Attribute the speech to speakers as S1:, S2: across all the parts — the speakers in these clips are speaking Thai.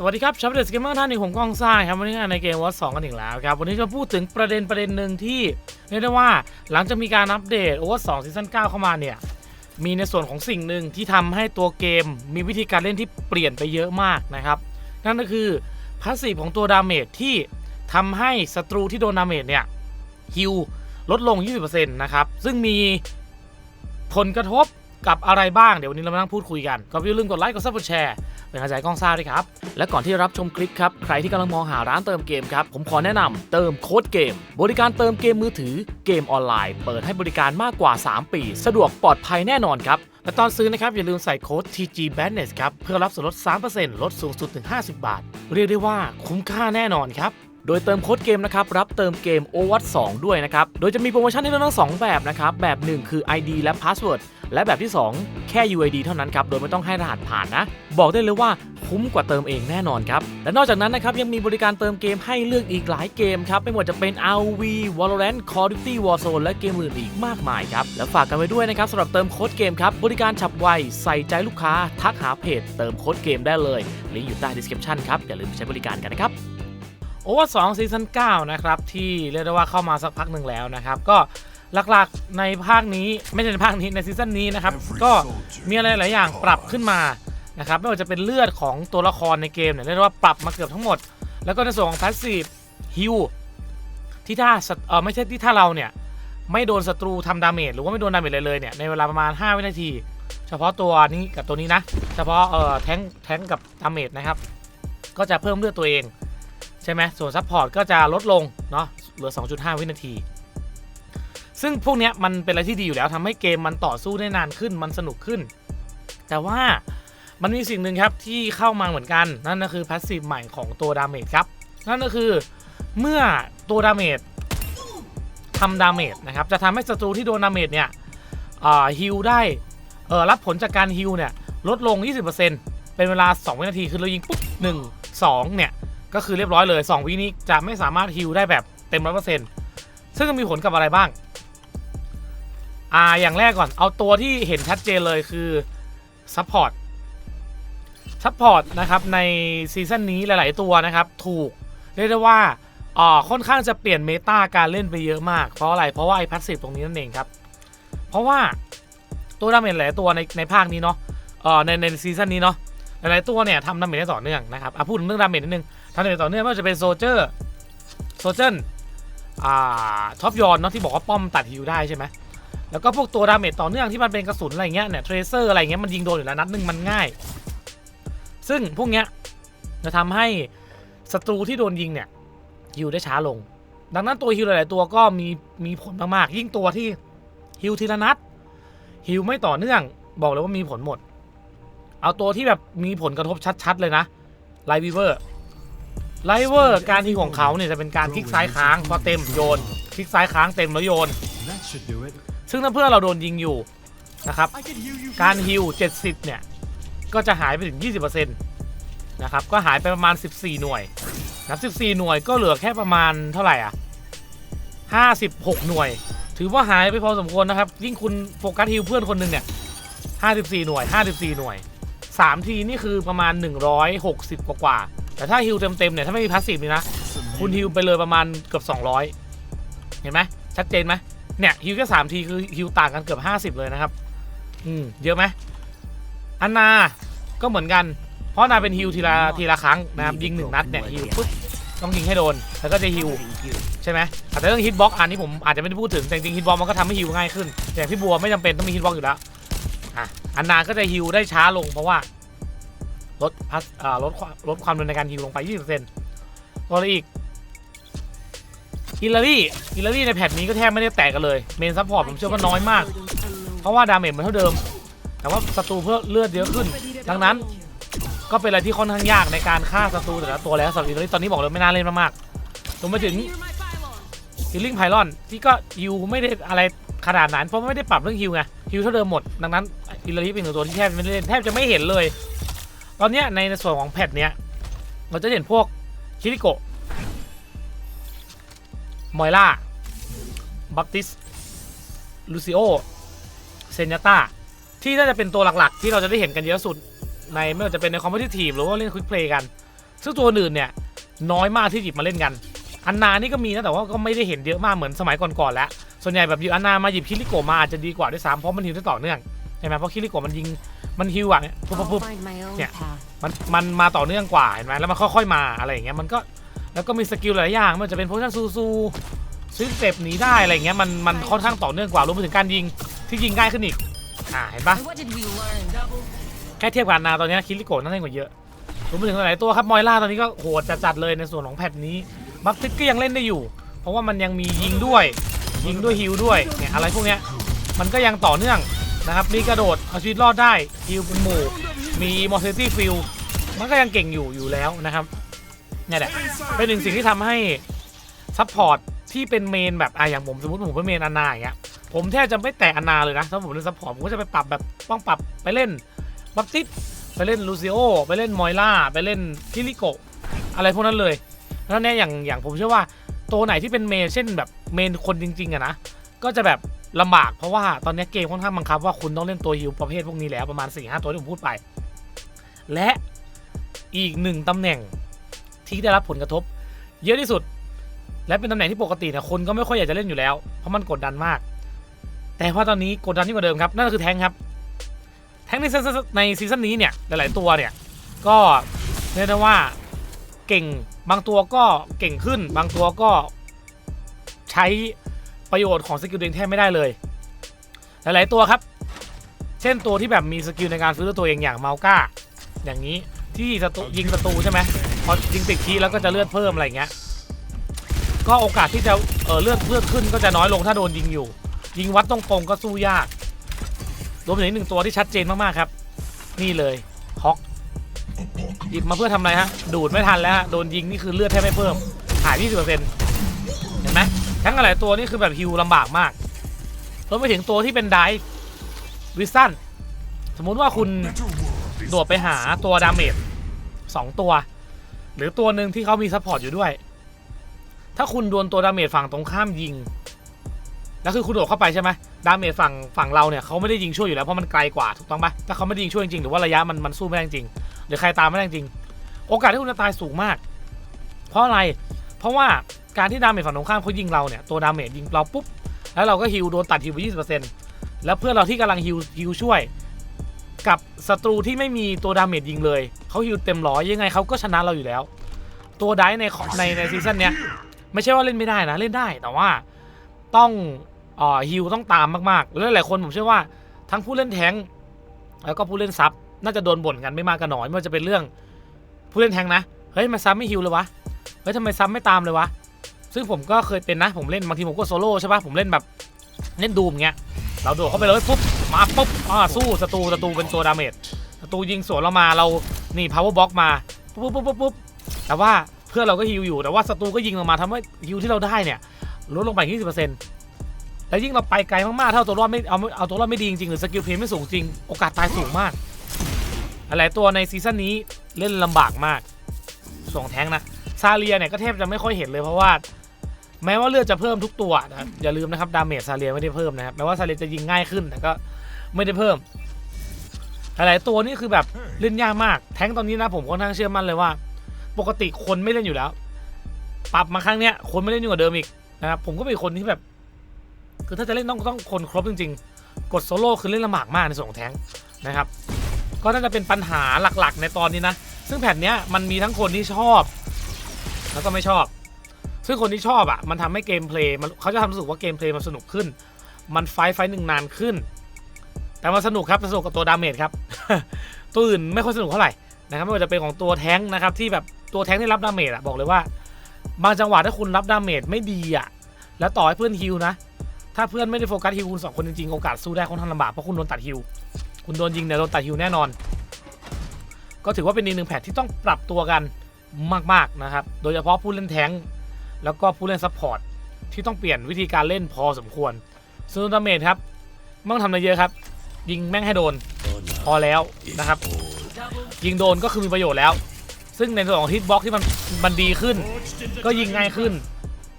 S1: สวัสดีครับชาวเดสเกมเมอร์ท่านหนึ่งผมกองซ่าครับวันนี้ในเกมวอตสองกันถึงแล้วครับ วันนี้จะพูดถึงประเด็นประเด็นหนึ่งที่เรียกได้ว่าหลังจากมีการอัปเดตโอเวอร์สองซีซั่นเก้าเข้ามาเนี่ย มีในส่วนของสิ่งหนึ่งที่ทำให้ตัวเกม มีวิธีการเล่นที่เปลี่ยนไปเยอะมากนะครับ นั่นก็คือพาสซีฟของตัวดาเมจที่ทำให้ศัตรูที่โดนดาเมจเนี่ยฮิวลดลง 20%นะครับซึ่งมีผลกระทบ กับอะไรบ้างเดี๋ยววันนี้เรามานั่งพูดคุยกันก็อย่าลืมกดไลค์กดซับกดแชร์เป็นกำลังใจให้กล้องซ่าด้วยครับ และก่อนที่รับชมคลิปครับ ใครที่กำลังมองหาร้านเติมเกมครับ ผมขอแนะนำเติมโค้ดเกม บริการเติมเกมมือถือเกมออนไลน์ เปิดให้บริการมากกว่า 3 ปี สะดวกปลอดภัยแน่นอนครับและตอนซื้อนะครับ อย่าลืมใส่โค้ด TG b a n d n e s ครับ เพื่อรับส่วนลด 3%ลดสูงสุดถึง 50 บาท เรียกได้ว่าคุ้มค่าแน่นอนครับ โดยเติมโค้ดเกมนะครับรับเติมเกม o w a t 2ด้วยนะครับ โดยจะมีโปรโมชั่นให้เลือกทั้งสองแบบนะครับ แบบ 1 คือ ID และ Password และแบบที่ 2 แค่ UID เท่านั้นครับ โดยไม่ต้องให้รหัสผ่านนะ บอกได้เลยว่าคุ้มกว่าเติมเองแน่นอนครับ และนอกจากนั้นนะครับ ยังมีบริการเติมเกมให้เลือกอีกหลายเกมครับ ไม่ว่าจะเป็น RV Valorant Call of Duty Warzone และเกมอื่นอีกมากมายครับ และฝากกันไว้ด้วยนะครับสำหรับเติมโค้ดเกมครับ บริการฉับไว ใส่ใจลูกค้า ทักหาเพจ เติมโค้ดเกมได้เลย ลิงก์อยู่ใต้ description ครับ อย่าลืมไปใช้บริการกันนะครับ โอเวอร์สองซีซั่น9นะครับ ที่เรียกได้ว่าเข้ามาสักพักหนึ่งแล้วนะครับ ก็หลักๆในภาคนี้ไม่ใช่ในภาคนี้ในซีซั่นนี้นะครับ ก็มีอะไรหลายอย่างปรับขึ้นมานะครับไม่ว่าจะเป็นเลือดของตัวละครในเกมเนี่ยเรียกได้ว่าปรับมาเกือบทั้งหมด แล้วก็ในส่วนของพาสซีฟฮิวที่ถ้าศัตเออไม่ใช่ที่ถ้าเราเนี่ยไม่โดนศัตรูทำดาเมจหรือว่าไม่โดนดาเมจเลยเลยเนี่ยในเวลาประมาณ 5 วินาที เฉพาะตัวนี้กับตัวนี้นะ เฉพาะเอ่อแทงแทงกับดาเมจนะครับ ก็จะเพิ่มเลือดตัวเองใช่ไหมส่วนซัพพอร์ตก็จะลดลงเนาะเหลือ 2.5 วินาที ซึ่งพวกเนี้ยมันเป็นอะไรที่ดีอยู่แล้วทำให้เกมมันต่อสู้ได้นานขึ้นมันสนุกขึ้น แต่ว่ามันมีสิ่งหนึ่งครับที่เข้ามาเหมือนกัน นั่นก็คือพาสซีฟใหม่ของตัวดาเมจครับ นั่นก็คือเมื่อตัวดาเมจทำดาเมจนะครับ จะทำให้ศัตรูที่โดนดาเมจเนี่ยฮิลได้เรับผลจากการฮิลเนี่ยลดลง 20%เป็นเวลา 2 วินาทีคือเรายิงปุ๊บ1 2เนี่ย ก็คือเรียบร้อยเลย 2 วินี้จะไม่สามารถฮิลได้แบบเต็มร้อยเปอร์เซ็นต์ซึ่งมีผลกับอะไรบ้าง อ่า อย่างแรกก่อน เอาตัวที่เห็นชัดเจนเลยคือซัพพอร์ต ซัพพอร์ตนะครับในซีซั่นนี้หลาย ๆ ตัวนะครับ ถูกเรียกได้ว่าอ่าค่อนข้างจะเปลี่ยนเมตาการเล่นไปเยอะมาก เพราะอะไร เพราะว่าไอ้พัสซีฟตรงนี้นั่นเองครับ เพราะว่าตัวดาเมจหลายตัวในในภาคนี้เนาะ เอ่อในในซีซั่นนี้เนาะ หลายๆตัวเนี่ยทำดาเมจได้ต่อเนื่องนะครับอะพูดถึงเรื่องดาเมจนิดนึงทำดาเมจต่อเนื่องไม่ว่าจะเป็นโซเจอร์โซเจอร์อ่าท็อปยอนเนาะที่บอกว่าป้อมตัดฮิวได้ใช่ไหมแล้วก็พวกตัวดาเมจต่อเนื่องที่มันเป็นกระสุนอะไรเงี้ยเนี่ยเทรเซอร์อะไรเงี้ยมันยิงโดนอยู่แล้วนัดหนึงมันง่าย ซึ่งพวกเนี้ยจะทำให้ศัตรูที่โดนยิงเนี่ยฮิวได้ช้าลง ดังนั้นตัวฮิวหลายๆตัวก็มีมีผลมากๆยิ่งตัวที่ฮิวทีละนัดฮิวไม่ต่อเนื่องบอกเลยว่ามีผลหมด เอาตัวที่แบบมีผลกระทบชัดๆเลยนะไลวีเวอร์ไลเวอร์การทีของเขาเนี่ยจะเป็นการคลิกซ้ายค้างพอเต็มโยนคลิกซ้ายค้างเต็มแล้วโยน ซึ่งถ้าเพื่อนเราโดนยิงอยู่นะครับการฮิว70 เนี่ย ก็จะหายไปถึง 20%นะครับก็หายไปประมาณ 14 หน่วยนะ14 หน่วยก็เหลือแค่ประมาณเท่าไหร่อะ 56 หน่วย ถือว่าหายไปพอสมควรนะครับ ยิ่งคุณโฟกัสฮิวเพื่อนคนหนึ่งเนี่ย 54 หน่วย 54 หน่วย 3 ทีนี่คือประมาณ 160 กว่ากว่าๆแต่ถ้าฮิวเต็มๆเนี่ย ถ้าไม่มีพาสซีฟนี่นะ คุณฮิวไปเลยประมาณเกือบ 200 เห็นไหมชัดเจนไหมเนี่ยฮิวแค่สามทีคือฮิวต่างกันเกือบ 50 เลยนะครับ อืม เยอะไหมอันนา ก็เหมือนกัน เพราะนาเป็นฮิวทีละทีละครั้งนะครับยิงหนึ่งนัดเนี่ยฮิวปุ๊บต้องยิงให้โดน แล้วก็จะฮิวใช่ไหมแต่เรื่องฮิตบ็อกอันนี้ผมอาจจะไม่ได้พูดถึงแต่จริงฮิตบ็อกมันก็ทำให้ฮิวง่ายขึ้น แต่พี่บัวไม่จำเป็นต้องมีฮิตบ็อกอยู่แล้ว อันนาก็จะฮิวได้ช้าลงเพราะว่าลดพัสลดความลดความเร็วในการฮิวลงไป 20%ตัวอะไรอีกฮิลลารี่ฮิลลารี่ในแพทนี้ก็แทบไม่ได้แตกกันเลย เมนซัพพอร์ตผมเชื่อว่าน้อยมาก เพราะว่าดาเมจมันเท่าเดิม แต่ว่าศัตรูเพื่อเลือดเยอะขึ้น ดังนั้นก็เป็นอะไรที่ค่อนข้างยากในการฆ่าศัตรูแต่ละตัวแล้วสำหรับฮิลลารี่ตอนนี้บอกเลยไม่น่าเล่นมากๆรวมไปถึงฮิลลิ่งไพลอนที่ก็ฮิวไม่ได้อะไรขนาดนั้นเพราะไม่ได้ปรับเรื่องฮิวไงฮิวเท่าเดิมหมด ดังนั้น ฮิลลารีเป็นหนึ่งตัวที่แทบไม่เล่นแทบจะไม่เห็นเลย ตอนนี้ในส่วนของแพทเนี้ยเราจะเห็นพวกคิริโกะมอยล่าบัพติสลูซิโอเซนยาต้าที่น่าจะเป็นตัวหลักๆ ที่เราจะได้เห็นกันเยอะสุดในไม่ว่าจะเป็นในคอมเพลติทีฟหรือว่าเล่นควิกเพลย์กัน ซึ่งตัวอื่นเนี่ยน้อยมากที่หยิบมาเล่นกัน อันนานี่ก็มีนะแต่ว่าก็ไม่ได้เห็นเยอะมากเหมือนสมัยก่อนๆแล้ว ส่วนใหญ่แบบหยิบอันนามาหยิบคิริโกะมาอาจจะดีกว่าด้วยซ้ำเพราะมันฮิวได้ต่อเนื่อง ใช่ไหมเพราะคิริโกะมันยิงมันฮิวอะเนี่ยปุ๊บปุ๊บ
S2: I'll
S1: ปุ๊บ
S2: find my own
S1: Yeah.
S2: path.
S1: มันมันมาต่อเนื่องกว่าเห็นไหมแล้วมันค่อยๆมาอะไรอย่างเงี้ยมันก็แล้วก็มีสกิลหลายอย่างไมันจะเป็นโพชั่นซูซูซื้อเจ็บหนีได้อะไรอย่างเงี้ยมันมันค่อนข้างต่อเนื่องกว่ารวมไปถึงการยิงที่ยิงง่ายขึ้นอีกอ่าเห็นปะ
S2: And what did we learn?
S1: แค่เทียบกับอันนาตอนนี้คิริโกะน่าเล่นกว่าเยอะรวมไปถึงหลายๆตัวครับมอยล่าตอนนี้ก็โหดจัดๆเลยในส่วนของแพทนี้บัฟติสก็ยังเล่นได้อยู่ เพราะว่ามันยังมียิงด้วยยิงด้วยฮิลด้วยเนี่ยอะไรพวกเนี้ยมันก็ยังต่อเนื่อง นะครับ มีกระโดด เอาชีวิตรอดได้ฮิลเป็นหมู่มีมอร์เซตี้ฟิลมันก็ยังเก่งอยู่อยู่แล้วนะครับนี่แหละเป็นหนึ่งสิ่งที่ทำให้ซัพพอร์ตที่เป็นเมนแบบอะอย่างผมสมมติผมเป็นเมนอันาอย่างเงี้ยผมแทบจะไม่แตะอันนาเลยนะถ้าผมเล่นซัพพอร์ตผมก็จะไปปรับแบบต้องปรับไปเล่นบัฟติสไปเล่นลูซิโอไปเล่นมอยล่าไปเล่นคิริโกะอะไรพวกนั้นเลยแล้วเนี่ยอย่างอย่างผมเชื่อว่าตัวไหนที่เป็นเมนเช่นแบบเมนคนจริงๆอะนะก็จะแบบ ลำบากเพราะว่าตอนนี้เกมค่อนข้างบังคับว่าคุณต้องเล่นตัวฮิวประเภทพวกนี้แล้วประมาณ4ี่ห้าตัวที่ผมพูดไป และอีกหนึ่งตำแหน่งที่ได้รับผลกระทบ เยอะที่สุด และเป็นตำแหน่งที่ปกติเนี่ยคนก็ไม่ค่อยอยากจะเล่นอยู่แล้ว เพราะมันกดดันมาก แต่ว่าตอนนี้กดดันยิ่งกว่าเดิมครับนั่นก็คือแทงครับ แทงในซีซั่นในซีซั่นนี้เนี่ยหลาย ๆ ตัวเนี่ยก็เรียกได้ว่าเก่งบางตัวก็เก่งขึ้น บางตัวก็ใช้ ประโยชน์ของสกิลตัวเองแทบไม่ได้เลย หลาย ๆ ตัวครับ เช่นตัวที่แบบมีสกิลในการฟื้นตัวเองอย่างเมาก้า อย่างนี้ที่ศัตรูยิงศัตรูใช่ไหมพอยิงติดคีย์แล้วก็จะเลือดเพิ่มอะไรอย่างเงี้ยก็โอกาสที่จะเออเลือดเลือดขึ้นก็จะน้อยลงถ้าโดนยิงอยู่ ยิงวัดตรงๆก็สู้ยากรวมถึงอีกหนึ่งตัวที่ชัดเจนมากๆครับ นี่เลยฮอกหยิบมาเพื่อทำอะไรฮะดูดไม่ทันแล้วฮะโดนยิงนี่คือเลือดแทบไม่เพิ่มหาย20%เห็นไหม ทั้งหลายตัวนี่คือแบบฮิวลำบากมากรวมไปถึงตัวที่เป็นไดฟ์วิสันสมมุติว่าคุณโดดไปหาตัวดาเมจสองตัว หรือตัวหนึ่งที่เขามีซัพพอร์ตอยู่ด้วย ถ้าคุณโดนตัวดาเมจฝั่งตรงข้ามยิงแล้วคือคุณโดดเข้าไปใช่ไหมดาเมจฝั่งฝั่งเราเนี่ยเขาไม่ได้ยิงช่วยอยู่แล้วเพราะมันไกลกว่าถูกต้องปะถ้าเขาไม่ได้ยิงช่วยจริงหรือว่าระยะมันมันสู้ไม่ได้จริงหรือใครตามไม่ได้จริง โอกาสที่คุณจะตายสูงมาก เพราะอะไร เพราะว่าการที่ดาเมจฝั่งตรงข้ามเขายิงเราเนี่ยตัวดาเมจยิงเราปุ๊บแล้วเราก็ฮิวโดนตัดฮิวไป20%แล้วเพื่อนเราที่กำลังฮิวฮิวช่วย กับศัตรูที่ไม่มีตัวดาเมจยิงเลยเขาฮิวเต็มร้อยยังไงเขาก็ชนะเราอยู่แล้ว ตัวไดในในในซีซั่นเนี้ยไม่ใช่ว่าเล่นไม่ได้นะเล่นได้แต่ว่าต้องอ่อฮิวต้องตามมากๆแล้วหลายคนผมเชื่อว่าทั้งผู้เล่นแทงแล้วก็ผู้เล่นซับน่าจะโดนบ่นกันไม่มากก็น้อยไม่ว่าจะเป็นเรื่องผู้เล่นแทงนะเฮ้ยมาซับไม่ฮิวเลยวะ ฮ้ยทำไมซับไม่ตามเลยวะ ซึ่งผมก็เคยเป็นนะ ผมเล่นบางทีผมก็โซโล่ใช่ปะผมเล่นแบบเล่นดูมเงี้ย เราโดดเข้าไปเลยปุ๊บ มาปุ๊บอ่าสู้ศัตรูศัตรูเป็นตัวดาเมจ ศัตรูยิงสวนเรามา เรา นี่ power box มา ปุ๊บปุ๊บปุ๊บปุ๊บแต่ว่าเพื่อนเราก็ฮิวอยู่ แต่ว่าศัตรูก็ยิงเรามาทำให้ฮิวที่เราได้เนี่ยลดลงไป20%แล้วยิ่งเราไปไกลมากๆ ถ้าเอาตัวรอดไม่เอาเอาตัวรอดไม่ดีจริงๆ หรือสกิลเพลย์ไม่สูงจริง โอกาสตายสูงมาก หลายตัวในซีซั่นนี้เล่นลำบากมากส่งแทงนะ ซาเลียเนี่ยก็แทบจะไม่ค่อยเห็นเลยเพราะว่าแม้ว่าเลือดจะเพิ่มทุกตัวนะอย่าลืมนะครับดาเมจซาเลียไม่ได้เพิ่มนะครับแม้ว่าซาเลียจะยิงง่ายขึ้นแต่ก็ไม่ได้เพิ่มหลายๆตัวนี่คือแบบเล่นยากมาก แท้งตอนนี้นะผมค่อนข้างเชื่อมั่นเลยว่า ปกติคนไม่เล่นอยู่แล้ว ปรับมาครั้งเนี้ยคนไม่เล่นยิ่งกว่าเดิมอีกนะครับผมก็เป็นคนที่แบบ คือถ้าจะเล่นต้องต้องคนครบจริง ๆ กดโซโล่คือเล่นลำบากมากในส่วนของแท้งนะครับ ก็น่าจะเป็นปัญหาหลักๆ ในตอนนี้นะซึ่งแผ่นเนี้ยมันมีทั้งคนที่ชอบ แล้วก็ไม่ชอบ ซึ่งคนที่ชอบอะ มันทำให้เกมเพลย์มันเขาจะทำรู้สึกว่าเกมเพลย์มันสนุกขึ้น มันไฟไฟหนึ่งนานขึ้น แต่มันสนุกครับสนุกกับตัวดาเมจครับ ตัวอื่นไม่ค่อยสนุกเท่าไหร่นะครับไม่ว่าจะเป็นของตัวแท้งนะครับที่แบบตัวแท้งที่รับดาเมจอะบอกเลยว่า บางจังหวะถ้าคุณรับดาเมจไม่ดีอะแล้วต่อให้เพื่อนฮิวนะ ถ้าเพื่อนไม่ได้โฟกัสฮิวคุณสองคนจริงๆโอกาสสู้ได้ค่อนข้างลำบากเพราะคุณโดนตัดฮิวคุณโดนยิงเนี่ยโดนตัดฮิวแน่นอน ก็ถือว่าเป็นอีกหนึ่งแพทที่ต้องปรับตัวกัน มากๆนะครับ โดยเฉพาะผู้เล่นแท้งแล้วก็ผู้เล่นซัพพอร์ตที่ต้องเปลี่ยนวิธีการเล่นพอสมควรซูนดาเมจครับไม่ต้องทำอะไรเยอะครับ ยิงแม่งให้โดนพอแล้วนะครับ ยิงโดนก็คือมีประโยชน์แล้ว ซึ่งในส่วนของฮิตบ็อกที่มันมันดีขึ้น ก็ยิงง่ายขึ้น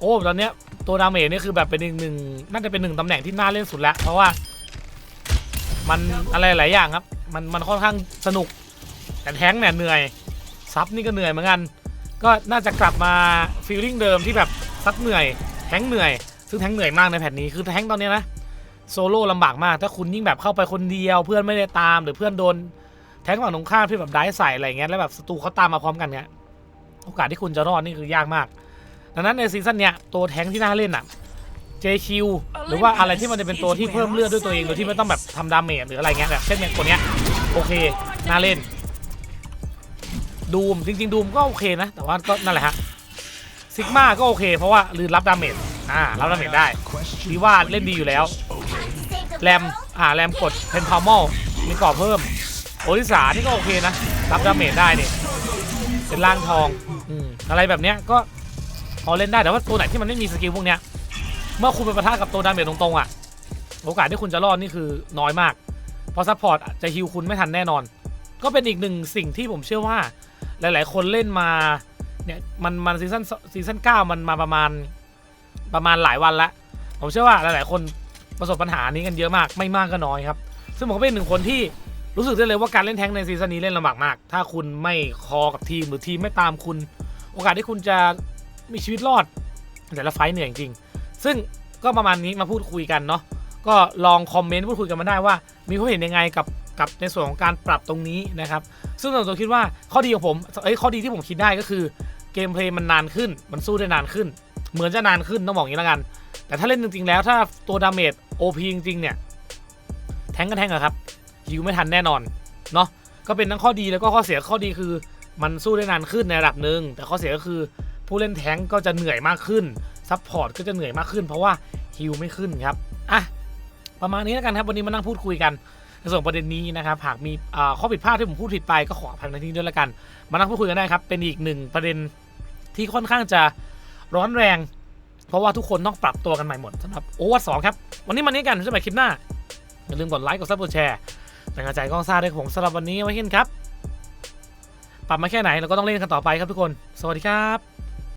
S1: โอ้ตอนเนี้ยตัวดาเมจนี่คือแบบเป็นหนึ่งหนึ่งน่าจะเป็นหนึ่งตำแหน่งที่น่าเล่นสุดแล้ว เพราะว่ามันอะไรหลายอย่างครับ มันมันค่อนข้างสนุก แต่แท้งเนี่ยเหนื่อย ซับนี่ก็เหนื่อยเหมือนกัน ก็น่าจะกลับมาฟีลลิ่งเดิมที่แบบซับเหนื่อยแทงเหนื่อย ซึ่งแทงเหนื่อยมากในแผ่นนี้คือแทงตอนนี้นะโซโล่ลำบากมาก ถ้าคุณยิ่งแบบเข้าไปคนเดียวเพื่อนไม่ได้ตามหรือเพื่อนโดน แทงฝั่งตรงข้ามที่แบบได้ใส่อะไรเงี้ยแล้วแบบศัตรูเขาตามมาพร้อมกันเนี้ยโอกาสที่คุณจะรอดนี่คือยากมาก ดังนั้นในซีซั่นเนี้ยตัวแทงที่น่าเล่นอะ JQ หรือว่าอะไรที่มันจะเป็นตัวที่เพิ่มเลือดด้วยตัวเองโดยที่ไม่ต้องแบบทำดาเมจหรืออะไรเงี้ยแบบเช่นอย่างตัวเนี้ยโอเคน่าเล่น ดูมจริงๆดูมก็โอเคนะ แต่ว่าก็นั่นแหละฮะซิกมาก็โอเค เพราะว่าลืนรับดาเมจอ่ารับดาเมจได้ดีว่าเล่นดีอยู่แล้วแรมอ่าแรมกดเพนพาวมอลมีกรอบเพิ่มโอริสานี่ก็โอเคนะ รับดาเมจได้เนี่ยเป็นร่างทองอืมอะไรแบบเนี้ยก็พอเล่นได้แต่ว่าตัวไหนที่มันไม่มีสกิลพวกเนี้ยเมื่อคุณไปปะทะกับตัวดาเมจตรงๆอะโอกาสที่คุณจะรอดนี่คือน้อยมาก เพราะซัพพอร์ตจะฮิวคุณไม่ทันแน่นอน ก็เป็นอีกหนึ่งสิ่งที่ผมเชื่อว่า หลาย ๆ คนเล่นมาเนี่ยมันมันซีซั่นซีซั่นเก้ามันมาประมาณประมาณหลายวันละผมเชื่อว่าหลาย ๆ คนประสบปัญหานี้กันเยอะมากไม่มากก็น้อยครับ ซึ่งผมก็เป็นหนึ่งคนที่รู้สึกได้เลยว่าการเล่นแท้งในซีซั่นนี้เล่นลำบากมาก ถ้าคุณไม่คอกับทีมหรือทีมไม่ตามคุณ โอกาสที่คุณจะมีชีวิตรอด แต่ละไฟเหนื่อยจริง ซึ่งก็ประมาณนี้มาพูดคุยกันเนาะก็ลองคอมเมนต์พูดคุยกันมาได้ว่า มีความเห็นยังไงกับ กับในส่วนของการปรับตรงนี้นะครับ ซึ่งส่วนตัวคิดว่าข้อดีของผมเอ้ยข้อดีที่ผมคิดได้ก็คือเกมเพลย์มันนานขึ้น มันสู้ได้นานขึ้น เหมือนจะนานขึ้นต้องบอกอย่างนี้แล้วกัน แต่ถ้าเล่นจริงๆแล้วถ้าตัวดาเมจ OP จริงๆเนี่ยแทงก็แทงอะครับฮิวไม่ทันแน่นอนเนาะก็เป็นทั้งข้อดีแล้วก็ข้อเสียข้อดีคือ มันสู้ได้นานขึ้นในระดับหนึ่งแต่ข้อเสียก็คือผู้เล่นแทงก็จะเหนื่อยมากขึ้นซัพพอร์ตก็จะเหนื่อยมากขึ้น เพราะว่าฮิลไม่ขึ้นครับอะประมาณนี้แล้วกันครับวันนี้มานั่งพูดคุยกัน ส่วนประเด็นนี้นะครับหากมีข้อผิดพลาดที่ผมพูดผิดไปก็ขออภัยในที่นี้ด้วยละกัน มานั่งพูดคุยกันได้ครับ เป็นอีกหนึ่งประเด็นที่ค่อนข้างจะร้อนแรง เพราะว่าทุกคนต้องปรับตัวกันใหม่หมดสำหรับโอวัตสองครับ วันนี้มานี้กันสำหรับคลิปหน้า อย่าลืมกดไลค์กดซับกดแชร์เป็นกำลังใจก้องซ่าด้วยผมสำหรับวันนี้ไว้เห็นครับ ปรับมาแค่ไหนเราก็ต้องเล่นกันต่อไปครับทุกคน สวัสดีครับ